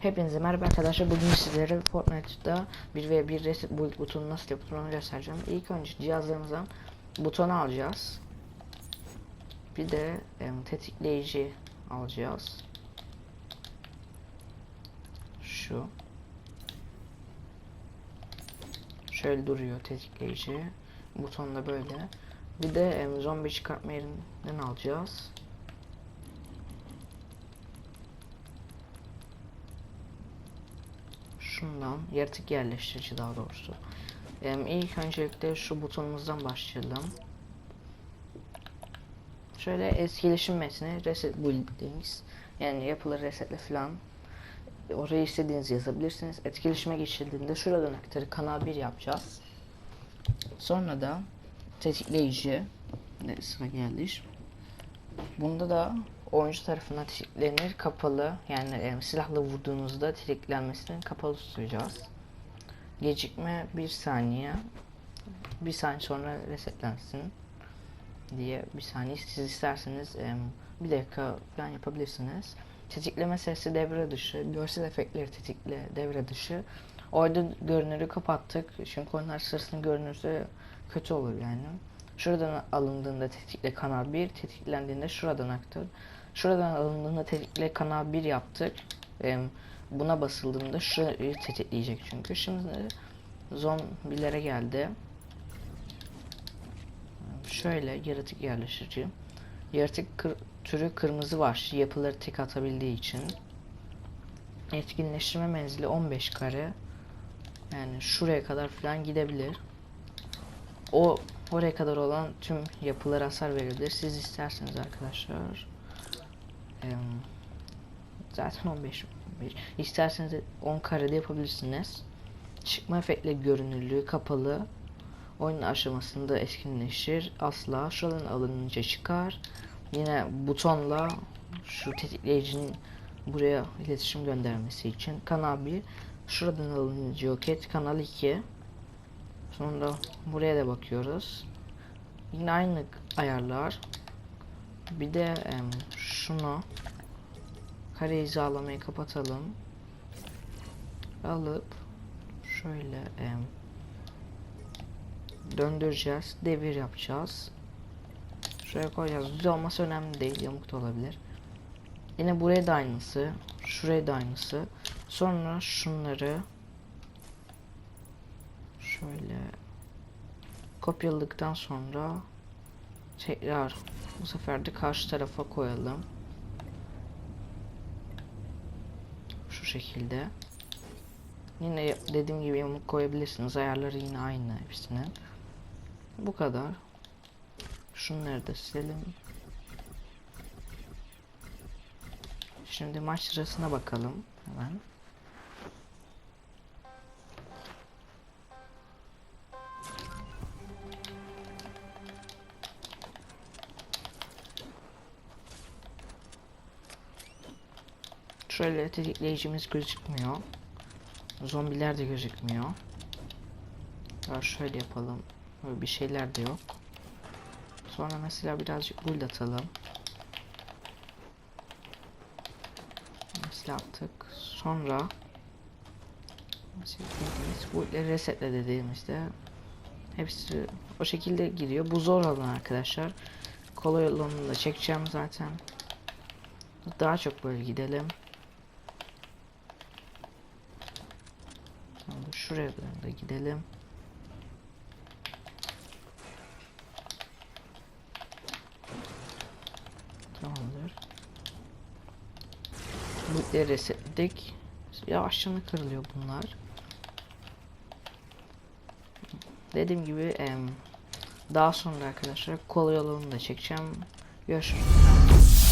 Hepinize merhaba arkadaşlar. Bugün sizlere Fortnite'da 1v1 reset build butonu nasıl yapılır onu göstereceğim. İlk önce cihazlarımızdan butonu alacağız. Bir de em, tetikleyici alacağız. Şu. Şöyle duruyor tetikleyici. Buton da böyle. Bir de em, zombi çıkartma yerinden alacağız. Şundan yaratık yerleştirici daha doğrusu. Em, ilk öncelikle şu butonumuzdan başlayalım. Şöyle etkileşim metni reset buildings yani yapıları resetle falan oraya istediğiniz yazabilirsiniz. Etkileşime geçildiğinde şuradan aktarı kanal 1 yapacağız. Sonra da tetikleyici ne sıra geldi. Bunda da oyuncu tarafından tetiklenir kapalı yani e, silahla vurduğunuzda tetiklenmesini kapalı tutacağız. Gecikme bir saniye bir saniye sonra resetlensin diye bir saniye siz isterseniz e, bir dakika falan yapabilirsiniz. Tetikleme sesi devre dışı, görsel efektleri tetikle devre dışı. Orada görünürü kapattık çünkü oyunlar sırasında görünürse kötü olur yani. Şuradan alındığında tetikle kanal 1, tetiklendiğinde şuradan aktar. Şuradan alındığında tetikle kanal 1 yaptık. Ee, buna basıldığında şurayı tetikleyecek çünkü. Şimdi zombilere geldi. Şöyle yaratık yerleştirici. Yaratık kır, türü kırmızı var. Yapıları tek atabildiği için. Etkinleştirme menzili 15 kare. Yani şuraya kadar falan gidebilir. O oraya kadar olan tüm yapılara hasar verebilir. Siz isterseniz arkadaşlar. Zaten 15 15. İsterseniz de 10 karede yapabilirsiniz. Çıkma efektle görünürlüğü kapalı. Oyun aşamasında etkinleşir. Asla şuradan alınınca çıkar. Yine butonla şu tetikleyicinin buraya iletişim göndermesi için kanal 1 şuradan alınınca yok et kanal 2 sonra buraya da bakıyoruz yine aynı ayarlar bir de em, şunu kare hizalamayı kapatalım. Alıp şöyle em, döndüreceğiz devir yapacağız. Şuraya koyacağız. Düz olması önemli değil yamuk da olabilir. Yine buraya da aynısı şuraya da aynısı. Sonra şunları şöyle kopyaladıktan sonra tekrar bu sefer de karşı tarafa koyalım. Şu şekilde. Yine dediğim gibi yamuk koyabilirsiniz. Ayarları yine aynı hepsinin. Bu kadar. Şunları da silelim. Şimdi maç sırasına bakalım hemen. Şöyle tetikleyicimiz gözükmüyor. Zombiler de gözükmüyor. Ya şöyle yapalım. Böyle bir şeyler de yok. Sonra mesela birazcık build atalım. Mesela attık. Sonra build'leri resetle dediğimizde hepsi o şekilde giriyor. Bu zor alan arkadaşlar. Kolay olanını da çekeceğim zaten. Daha çok böyle gidelim. Sonra şuraya da gidelim. Tamamdır. Bulutları resetledik. Yavaşça kırılıyor bunlar. Dediğim gibi daha sonra arkadaşlar kolay olanını da çekeceğim. Görüşürüz.